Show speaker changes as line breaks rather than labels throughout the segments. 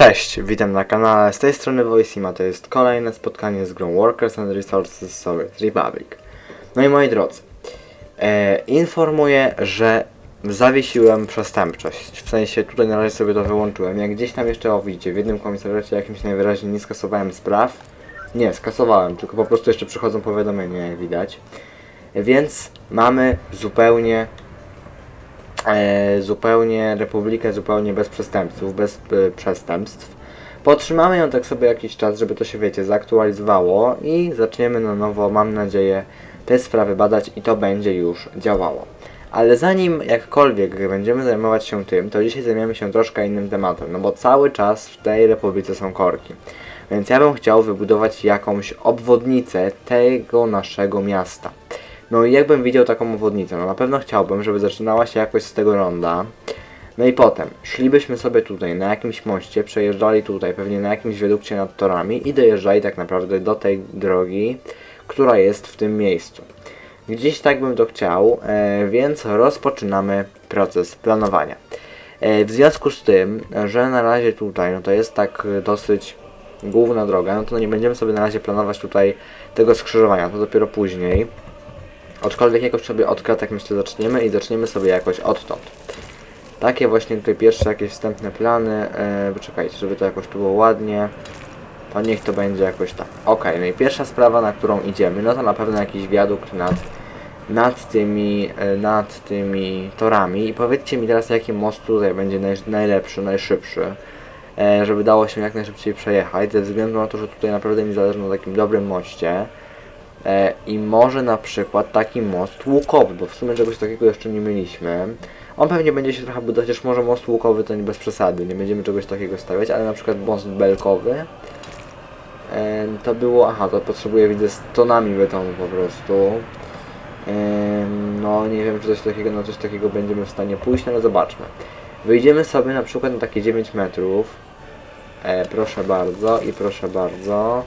Cześć, witam na kanale, z tej strony Voicima, to jest kolejne spotkanie z grą Workers and Resources Soviet Republic. No i moi drodzy, e, informuję, że zawiesiłem przestępczość, w sensie tutaj na razie sobie to wyłączyłem, jak gdzieś tam jeszcze, o widzicie, w jednym komisariacie jakimś najwyraźniej nie skasowałem spraw, nie, skasowałem, tylko po prostu jeszcze przychodzą powiadomienia, jak widać, więc mamy zupełnie zupełnie republikę, zupełnie bez przestępców, bez e, przestępstw. Potrzymamy ją tak sobie jakiś czas, żeby to się, wiecie, zaktualizowało i zaczniemy na nowo, mam nadzieję, te sprawy badać i to będzie już działało. Ale zanim jakkolwiek będziemy zajmować się tym, to dzisiaj zajmiemy się troszkę innym tematem, no bo cały czas w tej republice są korki. Więc ja bym chciał wybudować jakąś obwodnicę tego naszego miasta. No i jakbym widział taką obwodnicę? No na pewno chciałbym, żeby zaczynała się jakoś z tego ronda. No i potem szlibyśmy sobie tutaj na jakimś moście, przejeżdżali tutaj pewnie na jakimś wiadukcie nad torami i dojeżdżali tak naprawdę do tej drogi, która jest w tym miejscu. Gdzieś tak bym to chciał, e, więc rozpoczynamy proces planowania. E, w związku z tym, że na razie tutaj, no to jest tak dosyć główna droga, no to nie będziemy sobie na razie planować tutaj tego skrzyżowania, to dopiero później. Aczkolwiek jakoś sobie od kratek myślę zaczniemy i zaczniemy sobie jakoś odtąd. Takie właśnie tutaj pierwsze jakieś wstępne plany. Yy, żeby to jakoś tu było ładnie. To niech to będzie jakoś tak. Ok, no i pierwsza sprawa, na którą idziemy, no to na pewno jakiś wiadukt nad, nad, tymi, e, nad tymi torami. I powiedzcie mi teraz, jaki most tutaj będzie naj, najlepszy, najszybszy. E, żeby dało się jak najszybciej przejechać, ze względu na to, że tutaj naprawdę mi zależy na takim dobrym moście. E, I może na przykład taki most łukowy, bo w sumie czegoś takiego jeszcze nie mieliśmy. On pewnie będzie się trochę budować, chociaż może most łukowy to nie bez przesady, nie będziemy czegoś takiego stawiać, ale na przykład most belkowy e, to było, aha, to potrzebuje widzę z tonami betonu po prostu. E, no nie wiem czy coś takiego, no coś takiego będziemy w stanie pójść, no ale zobaczmy. Wyjdziemy sobie na przykład na takie 9 metrów. E, proszę bardzo i proszę bardzo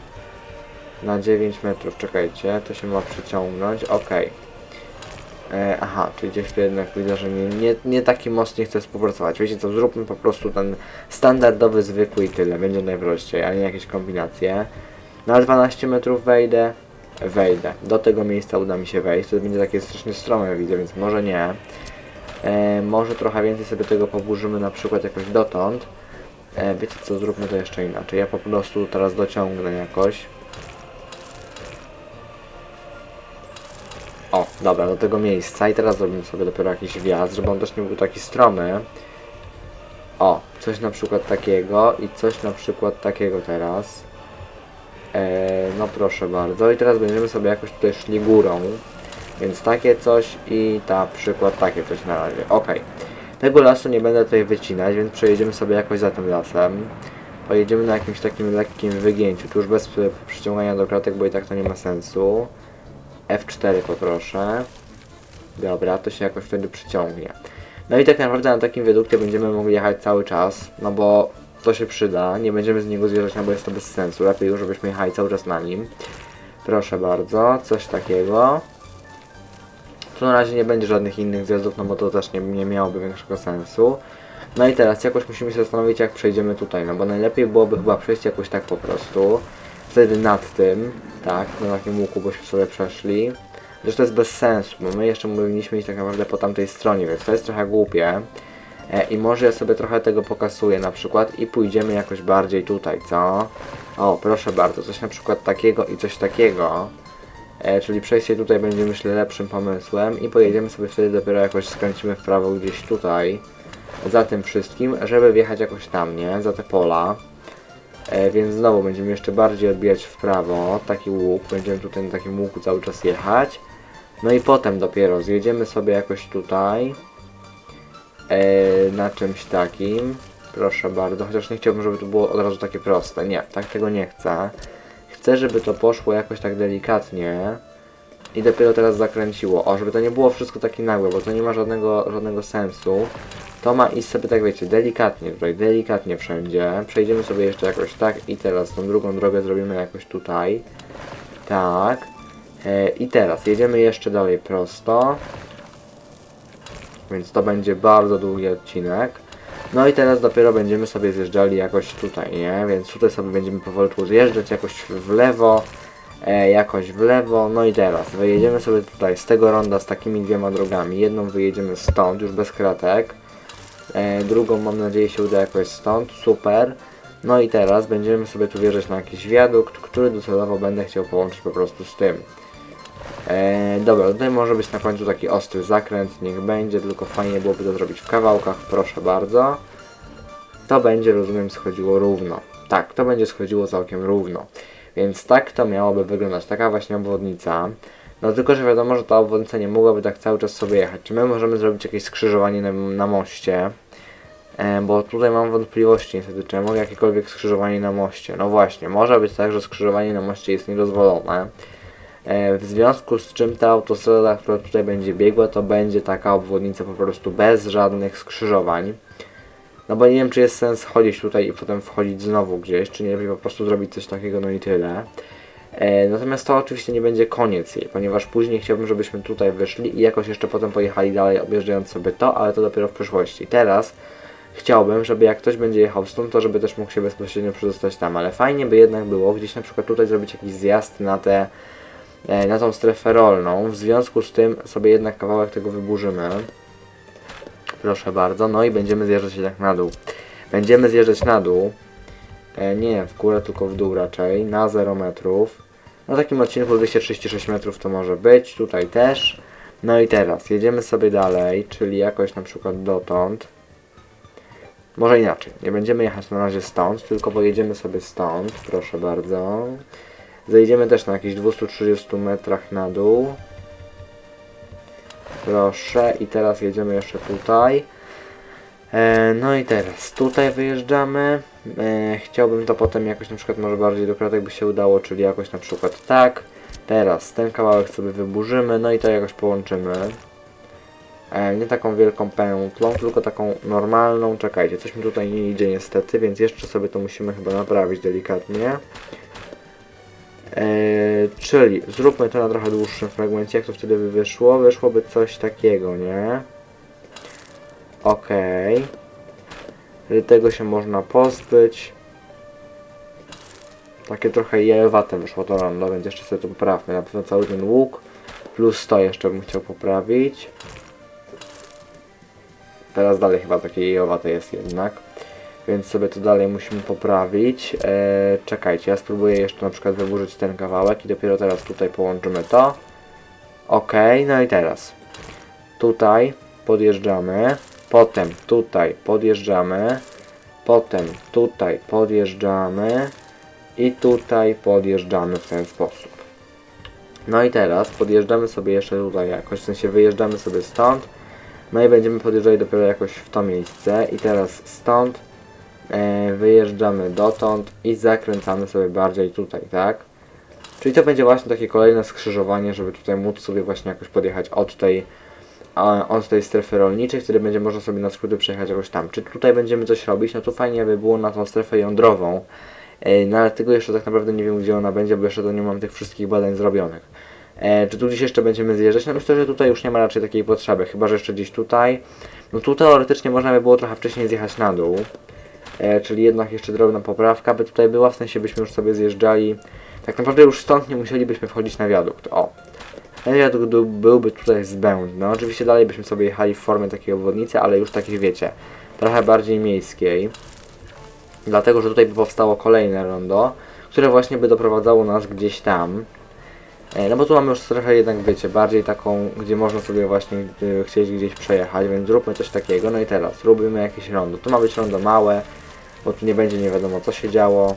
na 9 metrów, czekajcie, to się ma przyciągnąć, ok. E, aha, czyli gdzieś jednak widzę, że nie, nie, nie taki most nie chce współpracować. Wiecie co, zróbmy po prostu ten standardowy, zwykły i tyle, będzie najprościej, a nie jakieś kombinacje. Na 12 metrów wejdę, wejdę. Do tego miejsca uda mi się wejść, to będzie takie strasznie strome widzę, więc może nie. E, może trochę więcej sobie tego poburzymy na przykład jakoś dotąd. E, wiecie co, zróbmy to jeszcze inaczej. Ja po prostu teraz dociągnę jakoś. Dobra, do tego miejsca i teraz zrobimy sobie dopiero jakiś wjazd, żeby on też nie był taki stromy. O, coś na przykład takiego i coś na przykład takiego teraz. Eee, no proszę bardzo. I teraz będziemy sobie jakoś tutaj szli górą. Więc takie coś i na przykład takie coś na razie. Ok. Tego lasu nie będę tutaj wycinać, więc przejedziemy sobie jakoś za tym lasem. Pojedziemy na jakimś takim lekkim wygięciu, tu już bez przyciągania do kratek, bo i tak to nie ma sensu. F4 poproszę. Dobra, to się jakoś wtedy przyciągnie. No i tak naprawdę na takim wiadukcie będziemy mogli jechać cały czas, no bo to się przyda, nie będziemy z niego zjeżdżać, no bo jest to bez sensu. Lepiej już, żebyśmy jechali cały czas na nim. Proszę bardzo, coś takiego. Tu na razie nie będzie żadnych innych zjazdów, no bo to też nie, nie miałoby większego sensu. No i teraz jakoś musimy się zastanowić, jak przejdziemy tutaj, no bo najlepiej byłoby chyba przejść jakoś tak po prostu. Wtedy nad tym, tak, na takim łuku byśmy sobie przeszli. Zresztą to jest bez sensu, bo my jeszcze powinniśmy iść tak naprawdę po tamtej stronie, więc to jest trochę głupie. E, I może ja sobie trochę tego pokasuję na przykład i pójdziemy jakoś bardziej tutaj, co? O, proszę bardzo, coś na przykład takiego i coś takiego. E, czyli przejście tutaj będzie myślę lepszym pomysłem i pojedziemy sobie wtedy dopiero jakoś skręcimy w prawo gdzieś tutaj. Za tym wszystkim, żeby wjechać jakoś tam, nie? Za te pola. E, więc znowu będziemy jeszcze bardziej odbijać w prawo, taki łuk, będziemy tutaj na takim łuku cały czas jechać. No i potem dopiero zjedziemy sobie jakoś tutaj, e, na czymś takim, proszę bardzo, chociaż nie chciałbym, żeby to było od razu takie proste, nie, tak tego nie chcę. Chcę, żeby to poszło jakoś tak delikatnie i dopiero teraz zakręciło, o, żeby to nie było wszystko takie nagłe, bo to nie ma żadnego, żadnego sensu. To ma iść sobie tak wiecie, delikatnie tutaj, delikatnie wszędzie. Przejdziemy sobie jeszcze jakoś tak i teraz tą drugą drogę zrobimy jakoś tutaj. Tak. E, I teraz jedziemy jeszcze dalej prosto. Więc to będzie bardzo długi odcinek. No i teraz dopiero będziemy sobie zjeżdżali jakoś tutaj, nie? Więc tutaj sobie będziemy powolutku zjeżdżać jakoś w lewo, e, jakoś w lewo. No i teraz wyjedziemy sobie tutaj z tego ronda z takimi dwiema drogami. Jedną wyjedziemy stąd, już bez kratek. E, drugą mam nadzieję się uda jakoś stąd, super. No i teraz będziemy sobie tu wjeżdżać na jakiś wiadukt, który docelowo będę chciał połączyć po prostu z tym. E, dobra, tutaj może być na końcu taki ostry zakręt, niech będzie, tylko fajnie byłoby to zrobić w kawałkach, proszę bardzo. To będzie, rozumiem, schodziło równo. Tak, to będzie schodziło całkiem równo. Więc tak to miałoby wyglądać, taka właśnie obwodnica. No tylko, że wiadomo, że ta obwodnica nie mogłaby tak cały czas sobie jechać. Czy my możemy zrobić jakieś skrzyżowanie na, na moście? E, bo tutaj mam wątpliwości niestety, czy mogę jakiekolwiek skrzyżowanie na moście. No właśnie, może być tak, że skrzyżowanie na moście jest niedozwolone. E, w związku z czym ta autostrada, która tutaj będzie biegła, to będzie taka obwodnica po prostu bez żadnych skrzyżowań. No bo nie wiem, czy jest sens chodzić tutaj i potem wchodzić znowu gdzieś, czy nie lepiej po prostu zrobić coś takiego, no i tyle. E, natomiast to oczywiście nie będzie koniec jej, ponieważ później chciałbym, żebyśmy tutaj wyszli i jakoś jeszcze potem pojechali dalej, objeżdżając sobie to, ale to dopiero w przyszłości. Teraz chciałbym, żeby jak ktoś będzie jechał stąd, to żeby też mógł się bezpośrednio przedostać tam, ale fajnie by jednak było gdzieś na przykład tutaj zrobić jakiś zjazd na te e, na tą strefę rolną. W związku z tym sobie jednak kawałek tego wyburzymy. Proszę bardzo. No i będziemy zjeżdżać jednak na dół. Będziemy zjeżdżać na dół. E, nie w górę, tylko w dół raczej. Na 0 metrów. Na takim odcinku 236 metrów to może być. Tutaj też. No i teraz jedziemy sobie dalej, czyli jakoś na przykład dotąd. Może inaczej. Nie będziemy jechać na razie stąd, tylko pojedziemy sobie stąd. Proszę bardzo. Zejdziemy też na jakieś 230 metrach na dół. Proszę. I teraz jedziemy jeszcze tutaj. E, no i teraz tutaj wyjeżdżamy. E, chciałbym to potem jakoś na przykład może bardziej do kratek by się udało, czyli jakoś na przykład tak. Teraz ten kawałek sobie wyburzymy, no i to jakoś połączymy. E, nie taką wielką pętlą, tylko taką normalną. Czekajcie, coś mi tutaj nie idzie niestety, więc jeszcze sobie to musimy chyba naprawić delikatnie. Czyli zróbmy to na trochę dłuższym fragmencie, jak to wtedy by wyszło? Wyszłoby coś takiego, nie? Okej. Okay. Tego się można pozbyć. Takie trochę jajowate wyszło to rondo, więc jeszcze sobie to poprawmy. Na pewno cały ten łuk. Plus to jeszcze bym chciał poprawić. Teraz dalej chyba takie jajowate jest jednak. Więc sobie to dalej musimy poprawić. Eee, czekajcie, ja spróbuję jeszcze na przykład wyburzyć ten kawałek i dopiero teraz tutaj połączymy to. Ok, no i teraz. Tutaj podjeżdżamy. Potem tutaj podjeżdżamy. Potem tutaj podjeżdżamy. I tutaj podjeżdżamy w ten sposób. No i teraz podjeżdżamy sobie jeszcze tutaj jakoś, w sensie wyjeżdżamy sobie stąd. No i będziemy podjeżdżali dopiero jakoś w to miejsce. I teraz stąd e, wyjeżdżamy dotąd i zakręcamy sobie bardziej tutaj, tak? Czyli to będzie właśnie takie kolejne skrzyżowanie, żeby tutaj móc sobie właśnie jakoś podjechać od tej, od tej strefy rolniczej, wtedy będzie można sobie na skróty przejechać jakoś tam. Czy tutaj będziemy coś robić? No to fajnie by było na tą strefę jądrową. E, no ale tego jeszcze tak naprawdę nie wiem gdzie ona będzie, bo jeszcze do nie mam tych wszystkich badań zrobionych. E, czy tu gdzieś jeszcze będziemy zjeżdżać? No myślę, że tutaj już nie ma raczej takiej potrzeby, chyba że jeszcze gdzieś tutaj. No tu teoretycznie można by było trochę wcześniej zjechać na dół. E, czyli jednak jeszcze drobna poprawka by tutaj była, w sensie byśmy już sobie zjeżdżali. Tak naprawdę już stąd nie musielibyśmy wchodzić na wiadukt. O. Ten wiadukt byłby tutaj zbędny. Oczywiście dalej byśmy sobie jechali w formie takiej obwodnicy, ale już takiej wiecie, trochę bardziej miejskiej. Dlatego, że tutaj by powstało kolejne rondo, które właśnie by doprowadzało nas gdzieś tam. E, No bo tu mamy już trochę jednak, wiecie, bardziej taką, gdzie można sobie właśnie y, chcieć gdzieś przejechać, więc zróbmy coś takiego. No i teraz robimy jakieś rondo. Tu ma być rondo małe, bo tu nie będzie nie wiadomo co się działo.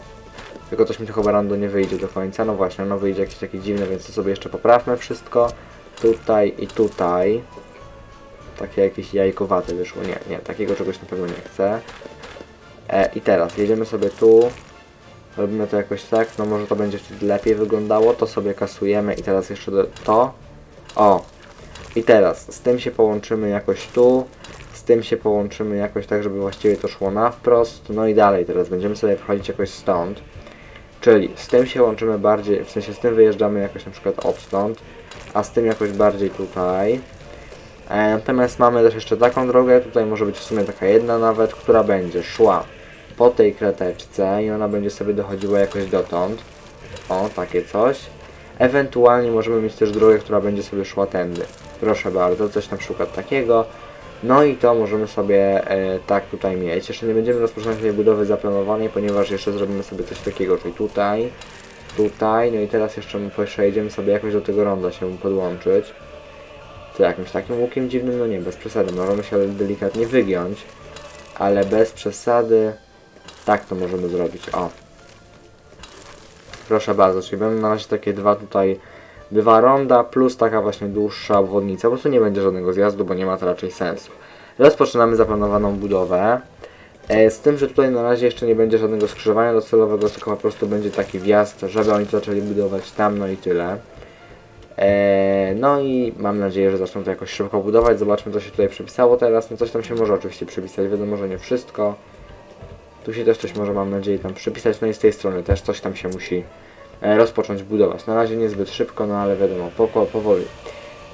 Tylko coś mi tu chyba rondo nie wyjdzie do końca. No właśnie, no wyjdzie jakieś takie dziwne, więc to sobie jeszcze poprawmy wszystko. Tutaj i tutaj. Takie jakieś jajkowate wyszło. Nie, nie, takiego czegoś na pewno nie chcę. E, I teraz jedziemy sobie tu. Robimy to jakoś tak, no może to będzie wtedy lepiej wyglądało, to sobie kasujemy i teraz jeszcze do, to. O! I teraz z tym się połączymy jakoś tu, z tym się połączymy jakoś tak, żeby właściwie to szło na wprost, no i dalej teraz będziemy sobie wchodzić jakoś stąd. Czyli z tym się łączymy bardziej, w sensie z tym wyjeżdżamy jakoś na przykład odtąd, a z tym jakoś bardziej tutaj. E, natomiast mamy też jeszcze taką drogę, tutaj może być w sumie taka jedna nawet, która będzie szła po tej krateczce i ona będzie sobie dochodziła jakoś dotąd. O, takie coś. Ewentualnie możemy mieć też drogę, która będzie sobie szła tędy. Proszę bardzo, coś na przykład takiego. No i to możemy sobie e, tak tutaj mieć. Jeszcze nie będziemy rozpoczynać tej budowy zaplanowanej, ponieważ jeszcze zrobimy sobie coś takiego, czyli tutaj, tutaj, no i teraz jeszcze przejedziemy sobie jakoś do tego ronda się podłączyć. Co jakimś takim łukiem dziwnym? No nie, bez przesady. Możemy się delikatnie wygiąć, ale bez przesady tak to możemy zrobić. O. Proszę bardzo, czyli będą na razie takie dwa tutaj, dwa ronda plus taka właśnie dłuższa obwodnica. Po prostu nie będzie żadnego zjazdu, bo nie ma to raczej sensu. Rozpoczynamy zaplanowaną budowę. E, z tym, że tutaj na razie jeszcze nie będzie żadnego skrzyżowania docelowego, tylko po prostu będzie taki wjazd, żeby oni to zaczęli budować tam, no i tyle. E, no i mam nadzieję, że zaczną to jakoś szybko budować. Zobaczmy, co się tutaj przypisało teraz. No coś tam się może oczywiście przypisać, wiadomo, że nie wszystko. Tu się też coś może, mam nadzieję, tam przypisać. No i z tej strony też coś tam się musi rozpocząć budować. Na razie niezbyt szybko, no ale wiadomo, poko, powoli.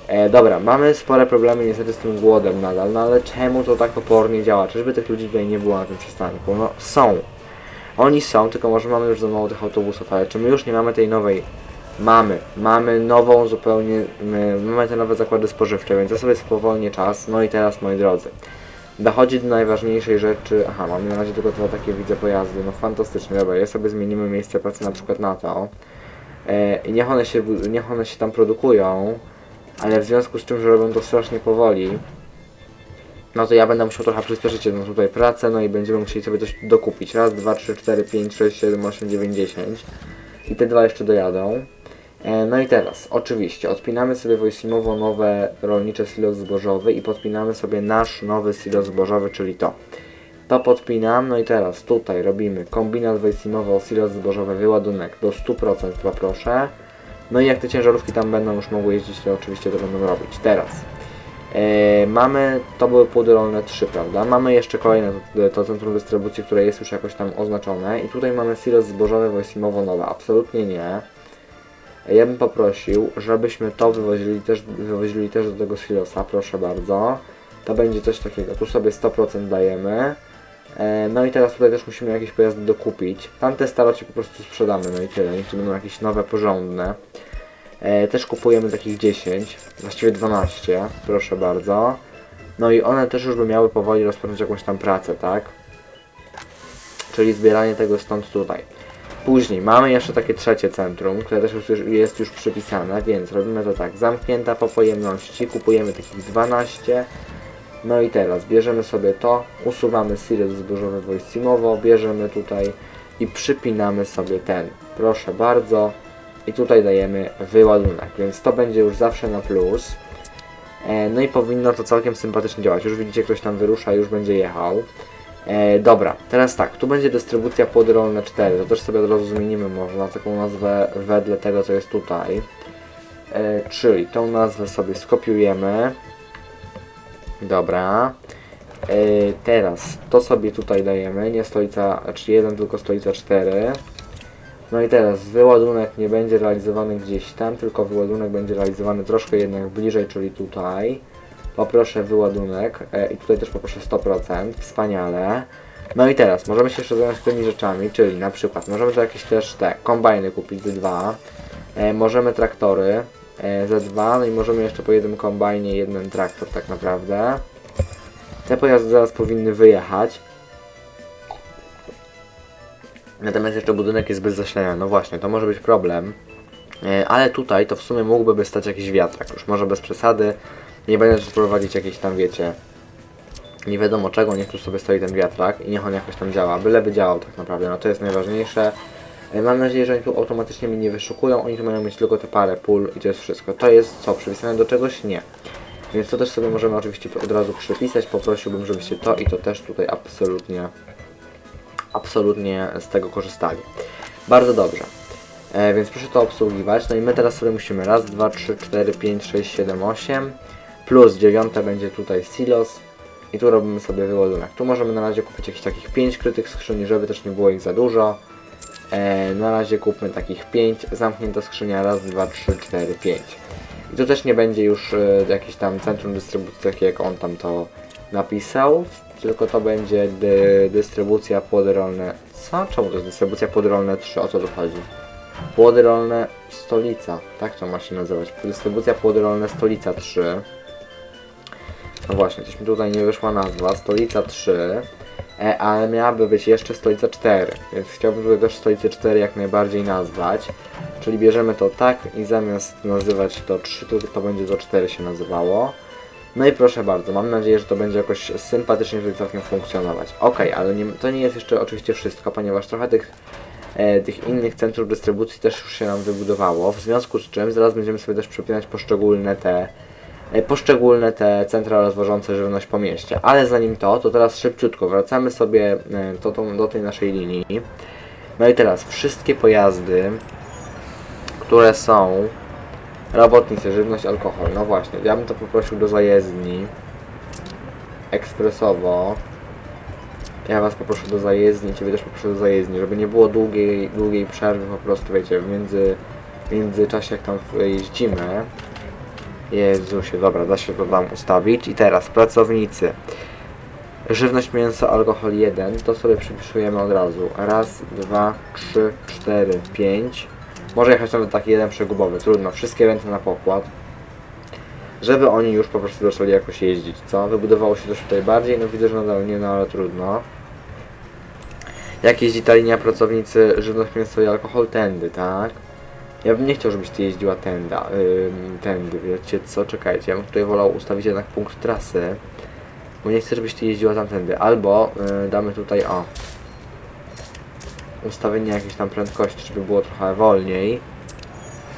E, dobra, mamy spore problemy niestety z tym głodem nadal, no ale czemu to tak opornie działa? Czyżby tych ludzi tutaj nie było na tym przystanku? No są. Oni są, tylko może mamy już za mało tych autobusów, ale czy my już nie mamy tej nowej Mamy, mamy nową zupełnie, my, mamy te nowe zakłady spożywcze, więc ja sobie spowolnię czas. No i teraz, moi drodzy, dochodzi do najważniejszej rzeczy. Aha, mamy na razie tylko dwa takie widzę pojazdy, no fantastycznie, dobra, ja sobie zmienimy miejsce pracy na przykład na to. E, I niech one, się, niech one się tam produkują, ale w związku z tym, że robią to strasznie powoli, no to ja będę musiał trochę przyspieszyć jedną tutaj pracę, no i będziemy musieli sobie coś dokupić. Raz, dwa, trzy, cztery, pięć, sześć, siedem, osiem, dziewięć, dziesięć. I te dwa jeszcze dojadą. E, No i teraz, oczywiście, odpinamy sobie Wojsimowo nowe rolnicze silos zbożowy i podpinamy sobie nasz nowy silos zbożowy, czyli to. To podpinam, no i teraz tutaj robimy kombinat Wojsimowo silos zbożowy wyładunek do 100% poproszę. No i jak te ciężarówki tam będą już mogły jeździć, to oczywiście to będą robić. Teraz e, mamy, to były płudy rolne 3, prawda? Mamy jeszcze kolejne to, to centrum dystrybucji, które jest już jakoś tam oznaczone i tutaj mamy silos zbożowy Wojsimowo nowe, absolutnie nie. Ja bym poprosił, żebyśmy to wywozili też, wywozili też do tego silosa, proszę bardzo. To będzie coś takiego, tu sobie 100% dajemy. E, no i teraz tutaj też musimy jakieś pojazdy dokupić. Tamte starocie po prostu sprzedamy, no i tyle. Niech to będą jakieś nowe, porządne. E, też kupujemy takich 10, właściwie 12, proszę bardzo. No i one też już by miały powoli rozpocząć jakąś tam pracę, tak? Czyli zbieranie tego stąd tutaj. Później mamy jeszcze takie trzecie centrum, które też już jest już przypisane, więc robimy to tak. Zamknięta po pojemności, kupujemy takich 12. No i teraz bierzemy sobie to, usuwamy silos zbożowy Wojsimowo, bierzemy tutaj i przypinamy sobie ten. Proszę bardzo. I tutaj dajemy wyładunek, więc to będzie już zawsze na plus. E, no i powinno to całkiem sympatycznie działać. Już widzicie, ktoś tam wyrusza, już będzie jechał. E, dobra, teraz tak, tu będzie dystrybucja płody rolne 4, to też sobie od razu zmienimy może na taką nazwę wedle tego, co jest tutaj. E, czyli tą nazwę sobie skopiujemy. Dobra. E, teraz to sobie tutaj dajemy, nie stolica, znaczy 1, tylko stolica 4. No i teraz wyładunek nie będzie realizowany gdzieś tam, tylko wyładunek będzie realizowany troszkę jednak bliżej, czyli tutaj. Poproszę wyładunek e, i tutaj też poproszę 100%, wspaniale. No i teraz możemy się jeszcze zająć tymi rzeczami, czyli na przykład możemy tu jakieś też te kombajny kupić z 2, e, możemy traktory e, 2, no i możemy jeszcze po jednym kombajnie jeden traktor tak naprawdę. Te pojazdy zaraz powinny wyjechać. Natomiast jeszcze budynek jest bez zasilania, no właśnie, to może być problem. E, Ale tutaj to w sumie mógłby stać jakiś wiatrak, już może bez przesady. Nie będę też prowadzić jakieś tam, wiecie, nie wiadomo czego, niech tu sobie stoi ten wiatrak i niech on jakoś tam działa, byleby działał tak naprawdę, no to jest najważniejsze. E, Mam nadzieję, że oni tu automatycznie mnie nie wyszukują, oni tu mają mieć tylko te parę pól i to jest wszystko. To jest co, przypisane do czegoś? Nie. Więc to też sobie możemy oczywiście od razu przypisać, poprosiłbym, żebyście to i to też tutaj absolutnie, absolutnie z tego korzystali. Bardzo dobrze. E, więc proszę to obsługiwać. No i my teraz sobie musimy raz, dwa, trzy, cztery, pięć, sześć, siedem, osiem. Plus dziewiąte będzie tutaj silos. I tu robimy sobie wyładunek. Tu możemy na razie kupić jakichś takich 5 krytych skrzyni, żeby też nie było ich za dużo. E, na razie kupmy takich 5. Zamknięta skrzynia. Raz, dwa, trzy, cztery, pięć. I to też nie będzie już e, jakieś tam centrum dystrybucji, takie jak on tam to napisał, tylko to będzie dy, dystrybucja płody rolne. Co? Czemu to jest dystrybucja płody rolne 3? O co tu chodzi? Płody rolne stolica, tak to ma się nazywać. Dystrybucja płody rolne stolica 3. No właśnie, coś mi tutaj nie wyszła nazwa. Stolica 3. E, ale miałaby być jeszcze stolica 4, więc chciałbym tutaj też stolicę 4 jak najbardziej nazwać. Czyli bierzemy to tak i zamiast nazywać to 3, to, to będzie to 4 się nazywało. No i proszę bardzo, mam nadzieję, że to będzie jakoś sympatycznie tutaj całkiem funkcjonować. Ok, ale nie, to nie jest jeszcze oczywiście wszystko, ponieważ trochę tych, e, tych innych centrów dystrybucji też już się nam wybudowało, w związku z czym zaraz będziemy sobie też przepinać poszczególne te poszczególne te centra rozwożące żywność po mieście. Ale zanim to, to teraz szybciutko wracamy sobie e, do, tą- do tej naszej linii. No i teraz wszystkie pojazdy, które są robotnicy, żywność, alkohol. No właśnie, ja bym to poprosił do zajezdni ekspresowo. Ja was poproszę do zajezdni, ciebie też poproszę do zajezdni, żeby nie było długiej, długiej przerwy po prostu, wiecie, w między, w międzyczasie jak tam jeździmy. Jezusie, dobra, da się to tam ustawić. I teraz pracownicy. Żywność, mięso, alkohol 1, to sobie przypisujemy od razu. Raz, dwa, trzy, cztery, pięć. Może jechać nawet taki jeden przegubowy, trudno, wszystkie ręce na pokład. Żeby oni już po prostu zaczęli jakoś jeździć, co? Wybudowało się też tutaj bardziej, no widzę, że nadal nie, no ale trudno. Jak jeździ ta linia pracownicy, żywność, mięso i alkohol? Tędy, tak? Ja bym nie chciał, żebyś ty jeździła tęda, ym, tędy, wiecie co? Czekajcie, ja bym tutaj wolał ustawić jednak punkt trasy. Bo nie chcę, żebyś ty jeździła tamtędy. Albo y, damy tutaj, o, ustawienie jakiejś tam prędkości, żeby było trochę wolniej.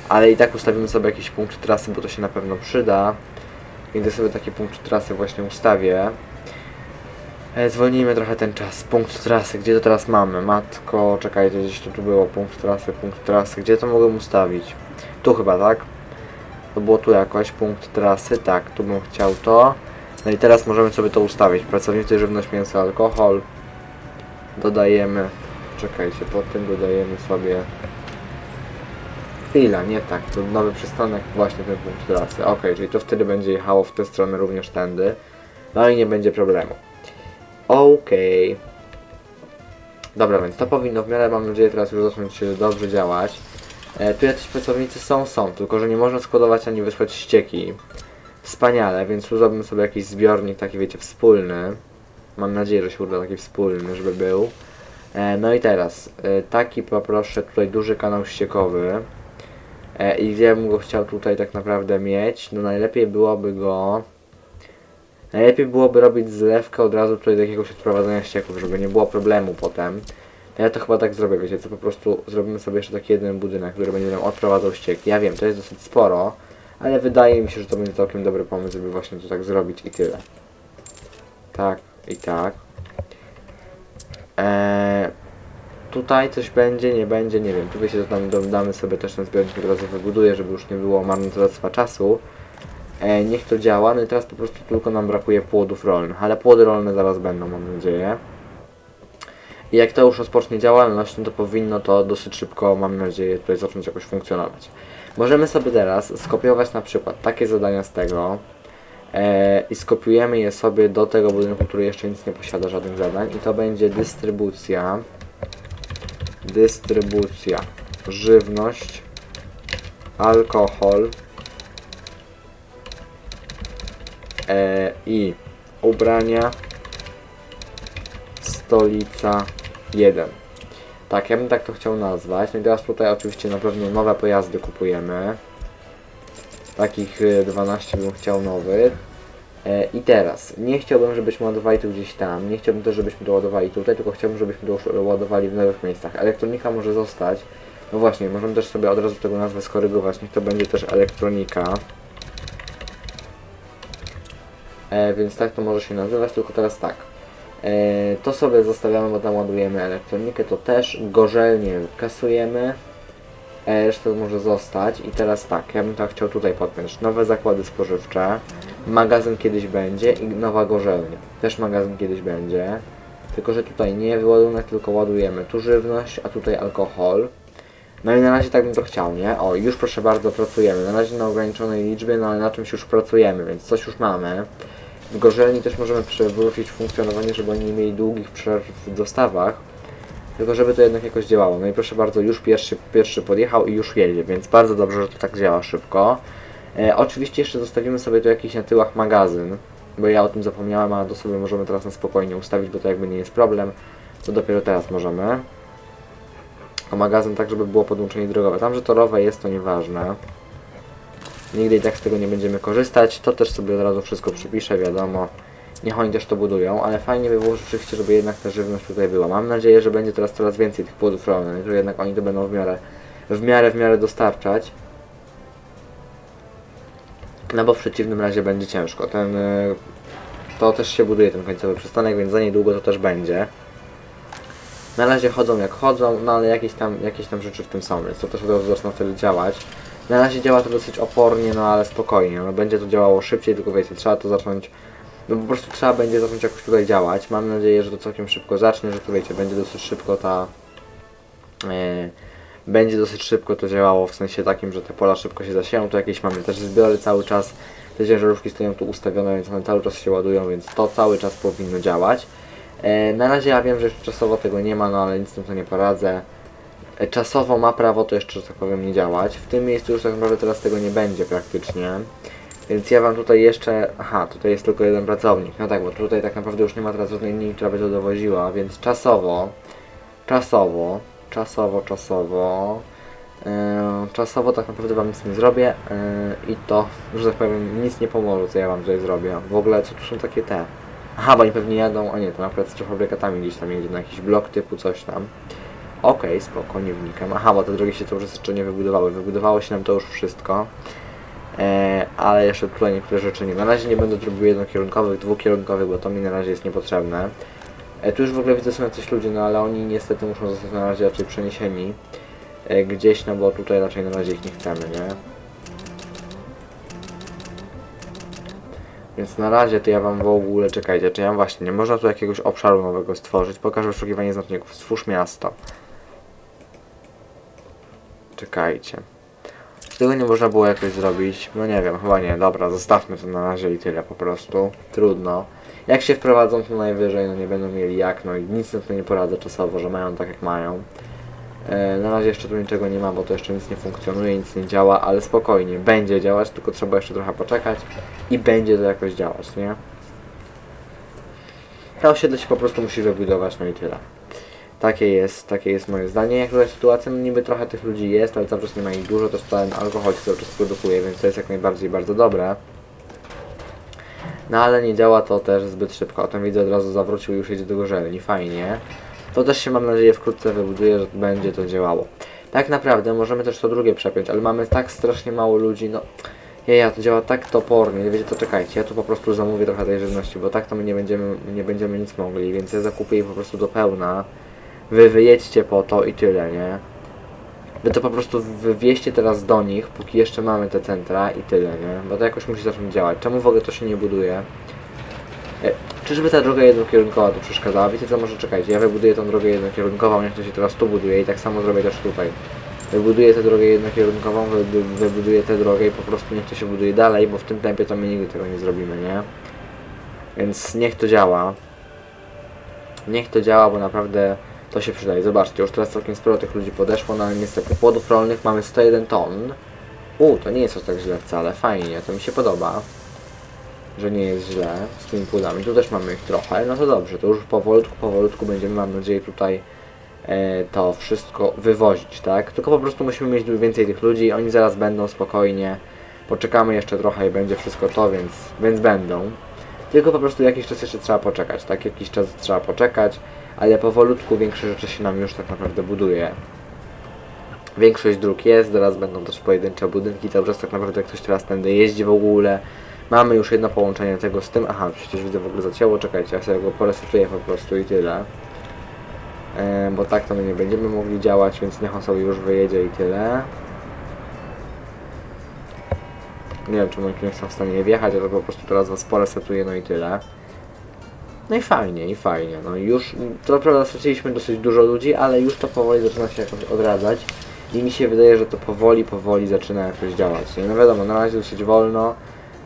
Ale i tak ustawimy sobie jakiś punkt trasy, bo to się na pewno przyda. Więc ja sobie taki punkt trasy właśnie ustawię. E, zwolnijmy trochę ten czas. Punkt trasy, gdzie to teraz mamy? Matko, czekajcie, gdzieś to tu było. Punkt trasy, punkt trasy. Gdzie to mogłem ustawić? Tu chyba, tak? To było tu jakoś, punkt trasy, tak, tu bym chciał to. No i teraz możemy sobie to ustawić. Pracownicy, żywność, mięso, alkohol. Dodajemy Czekajcie, pod tym dodajemy sobie chwila, nie tak, to nowy przystanek właśnie ten punkt trasy. Ok, czyli to wtedy będzie jechało w tę stronę również tędy. No i nie będzie problemu. Okej. Dobra, więc to powinno w miarę, mam nadzieję, teraz już zacząć dobrze działać. E, tu jacyś pracownicy są, są, tylko że nie można składować ani wysłać ścieki. Wspaniale, więc zrobimy sobie jakiś zbiornik taki, wiecie, wspólny. Mam nadzieję, że się uda taki wspólny, żeby był. E, no i teraz, e, taki poproszę tutaj duży kanał ściekowy. E, I gdzie bym go chciał tutaj tak naprawdę mieć? No najlepiej byłoby go... Najlepiej byłoby robić zlewkę od razu tutaj do jakiegoś odprowadzenia ścieków, żeby nie było problemu potem. Ja to chyba tak zrobię, wiecie co, po prostu zrobimy sobie jeszcze taki jeden budynek, który będzie nam odprowadzał ścieki. Ja wiem, to jest dosyć sporo, ale wydaje mi się, że to będzie całkiem dobry pomysł, żeby właśnie to tak zrobić i tyle. Tak i tak. Eee, tutaj coś będzie, nie będzie, nie wiem. Tu wiecie, że tam dodamy sobie też ten zbiornik od razu wybuduję, żeby już nie było marnotrawstwa czasu. E, niech to działa, no i teraz po prostu tylko nam brakuje płodów rolnych, ale płody rolne zaraz będą, mam nadzieję. I jak to już rozpocznie działalność, no to powinno to dosyć szybko, mam nadzieję, tutaj zacząć jakoś funkcjonować. Możemy sobie teraz skopiować na przykład takie zadania z tego e, i skopiujemy je sobie do tego budynku, który jeszcze nic nie posiada żadnych zadań i to będzie dystrybucja dystrybucja żywność alkohol e, i ubrania. Stolica 1 tak, ja bym tak to chciał nazwać. No i teraz tutaj oczywiście na pewno nowe pojazdy kupujemy. Takich e, 12 bym chciał nowych. E, I teraz, nie chciałbym, żebyśmy ładowali tu gdzieś tam, nie chciałbym też, żebyśmy to ładowali tutaj, tylko chciałbym, żebyśmy to ładowali w nowych miejscach. Elektronika może zostać, no właśnie, możemy też sobie od razu tego nazwę skorygować, niech to będzie też elektronika. E, więc tak to może się nazywać, tylko teraz tak. E, to sobie zostawiamy, bo tam ładujemy elektronikę, to też gorzelnie kasujemy. E, reszta może zostać i teraz tak, ja bym tak chciał tutaj podpiąć nowe zakłady spożywcze, magazyn kiedyś będzie i nowa gorzelnia, też magazyn kiedyś będzie, tylko że tutaj nie ładunek, tylko ładujemy tu żywność, a tutaj alkohol. No i na razie tak bym to chciał, nie? O, już proszę bardzo pracujemy. Na razie na ograniczonej liczbie, no ale na czymś już pracujemy, więc coś już mamy. W Gorzelni też możemy przywrócić funkcjonowanie, żeby oni nie mieli długich przerw w dostawach. Tylko żeby to jednak jakoś działało. No i proszę bardzo, już pierwszy, pierwszy podjechał i już jedzie, więc bardzo dobrze, że to tak działa szybko. E, oczywiście jeszcze zostawimy sobie tu jakiś na tyłach magazyn, bo ja o tym zapomniałem, a to sobie możemy teraz na spokojnie ustawić, bo to jakby nie jest problem. To dopiero teraz możemy. O magazyn tak, żeby było podłączenie drogowe. Tam, że torowe jest, to nieważne. Nigdy i tak z tego nie będziemy korzystać. To też sobie od razu wszystko przypiszę, wiadomo. Niech oni też to budują, ale fajnie by było rzeczywiście, żeby jednak ta żywność tutaj była. Mam nadzieję, że będzie teraz coraz więcej tych płodów rolnych, że jednak oni to będą w miarę, w miarę, w miarę dostarczać. No bo w przeciwnym razie będzie ciężko. Ten, y, to też się buduje ten końcowy przystanek, więc za niedługo to też będzie. Na razie chodzą jak chodzą, no ale jakieś tam, jakieś tam rzeczy w tym są, więc to też od razu zaczyna wtedy działać. Na razie działa to dosyć opornie, no ale spokojnie. No będzie to działało szybciej, tylko wiecie, trzeba to zacząć. No po prostu trzeba będzie zacząć jakoś tutaj działać. Mam nadzieję, że to całkiem szybko zacznie, że to wiecie, będzie dosyć szybko ta. e, będzie dosyć szybko to działało, w sensie takim, że te pola szybko się zasieją. Tu jakieś mamy też zbiory cały czas. Te ciężarówki stoją tu ustawione, więc one cały czas się ładują, więc to cały czas powinno działać. E, na razie ja wiem, że czasowo tego nie ma, no ale nic z tym to nie poradzę. Czasowo ma prawo to jeszcze, że tak powiem, nie działać. W tym miejscu już tak naprawdę teraz tego nie będzie praktycznie. Więc ja wam tutaj jeszcze... Aha, tutaj jest tylko jeden pracownik. No tak, bo tutaj tak naprawdę już nie ma teraz żadnej linii, która by to dowoziła, więc czasowo, czasowo, czasowo, czasowo, yy, czasowo tak naprawdę wam nic nie zrobię yy, i to, że tak powiem, nic nie pomoże, co ja wam tutaj zrobię. W ogóle, co tu są takie te... Aha, bo oni pewnie jadą, a nie, to na przykład z fabrykatami gdzieś tam jedzie na jakiś blok typu coś tam. Okej, spoko, nie wnikam. Aha, bo te drogi się cały czas jeszcze nie wybudowały. Wybudowało się nam to już wszystko. E, ale jeszcze tutaj niektóre rzeczy nie. Na razie nie będę robił jednokierunkowych, dwukierunkowych, bo to mi na razie jest niepotrzebne. E, tu już w ogóle widzę są jacyś ludzie, no ale oni niestety muszą zostać na razie raczej przeniesieni. E, gdzieś, no bo tutaj raczej na razie ich nie chcemy, nie? Więc na razie to ja wam w ogóle, czekajcie, czy ja właśnie, nie można tu jakiegoś obszaru nowego stworzyć. Pokażę wyszukiwanie znaczników. Stwórz miasto. Czekajcie. Tego nie można było jakoś zrobić? No nie wiem, chyba nie. Dobra, zostawmy to na razie i tyle po prostu. Trudno. Jak się wprowadzą, to najwyżej no nie będą mieli jak, no i nic na to nie poradzę czasowo, że mają tak jak mają. E, na razie jeszcze tu niczego nie ma, bo to jeszcze nic nie funkcjonuje, nic nie działa, ale spokojnie, będzie działać, tylko trzeba jeszcze trochę poczekać i będzie to jakoś działać, nie? To osiedle się po prostu musi wybudować, no i tyle. Takie jest, takie jest moje zdanie. Jak tutaj sytuacja, no niby trochę tych ludzi jest, ale cały czas nie ma ich dużo, też ten alkohol się cały czas produkuje, więc to jest jak najbardziej bardzo dobre. No ale nie działa to też zbyt szybko. O tym widzę od razu zawrócił i już jedzie do gorzelni. Fajnie. To też się mam nadzieję wkrótce wybuduje, że będzie to działało. Tak naprawdę możemy też to drugie przepiąć, ale mamy tak strasznie mało ludzi, no... Ja, to działa tak topornie, wiecie, to czekajcie, ja tu po prostu zamówię trochę tej żywności, bo tak to my nie będziemy, nie będziemy nic mogli, więc ja zakupię jej po prostu do pełna. Wy wyjedźcie po to i tyle, nie? Wy to po prostu wywieźcie teraz do nich, póki jeszcze mamy te centra i tyle, nie? Bo to jakoś musi zacząć działać. Czemu w ogóle to się nie buduje? E, Czyżby ta droga jednokierunkowa tu przeszkadzała? Wiecie co, może czekajcie, ja wybuduję tą drogę jednokierunkową, niech to się teraz tu buduje i tak samo zrobię też tutaj. Wybuduję tę drogę jednokierunkową, wybu- wybuduję tę drogę i po prostu niech to się buduje dalej, bo w tym tempie to my nigdy tego nie zrobimy, nie? Więc niech to działa. Niech to działa, bo naprawdę to się przydaje. Zobaczcie, już teraz całkiem sporo tych ludzi podeszło, no ale niestety płodów rolnych mamy 101 ton. U, to nie jest aż tak źle wcale, fajnie, to mi się podoba. Że nie jest źle z tymi płodami. Tu też mamy ich trochę, no to dobrze, to już powolutku, powolutku będziemy, mam nadzieję, tutaj e, to wszystko wywozić, tak? Tylko po prostu musimy mieć więcej tych ludzi, oni zaraz będą spokojnie. Poczekamy jeszcze trochę i będzie wszystko to, więc, więc będą. Tylko po prostu jakiś czas jeszcze trzeba poczekać, tak? Jakiś czas trzeba poczekać, ale powolutku większe rzeczy się nam już tak naprawdę buduje. Większość dróg jest, zaraz będą też pojedyncze budynki, cały czas tak naprawdę ktoś teraz tędy jeździ w ogóle. Mamy już jedno połączenie tego z tym, aha, przecież widzę w ogóle zacięło, czekajcie, ja sobie go poresetuję po prostu i tyle. E, bo tak to my nie będziemy mogli działać, więc niech on sobie już wyjedzie i tyle. Nie wiem, czy tu nie są w stanie wjechać, ale po prostu teraz was poresetuję, no i tyle. No i fajnie, i fajnie. No już, to prawda straciliśmy dosyć dużo ludzi, ale już to powoli zaczyna się jakoś odradzać. i mi się wydaje, że to powoli, powoli zaczyna jakoś działać. No wiadomo, na razie dosyć wolno,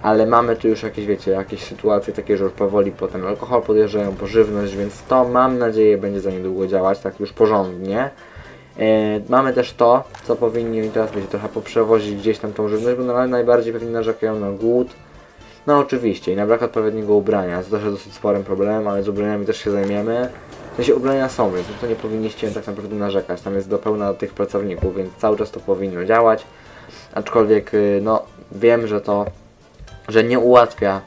ale mamy tu już jakieś, wiecie, jakieś sytuacje takie, że już powoli po ten alkohol podjeżdżają, po żywność, więc to mam nadzieję będzie za niedługo działać, tak już porządnie. E, mamy też to, co powinni teraz wiecie, trochę poprzewozić gdzieś tam tą żywność, bo na, najbardziej pewnie narzekają na głód. No oczywiście i na brak odpowiedniego ubrania, to też jest dosyć sporym problemem, ale z ubraniami też się zajmiemy. W sensie ubrania są, więc to nie powinniście tak naprawdę narzekać, tam jest do pełna tych pracowników, więc cały czas to powinno działać. Aczkolwiek, y, no wiem, że to, że nie ułatwia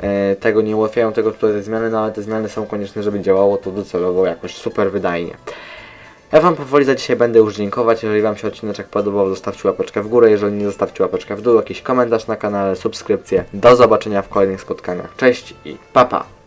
e, tego, nie ułatwiają tego tutaj te zmiany, no ale te zmiany są konieczne, żeby działało to docelowo jakoś super wydajnie. Ja Wam powoli za dzisiaj będę już dziękować. Jeżeli Wam się odcineczek podobał, zostawcie łapeczkę w górę. Jeżeli nie, zostawcie łapeczkę w dół, jakiś komentarz na kanale, subskrypcję. Do zobaczenia w kolejnych spotkaniach. Cześć i pa pa!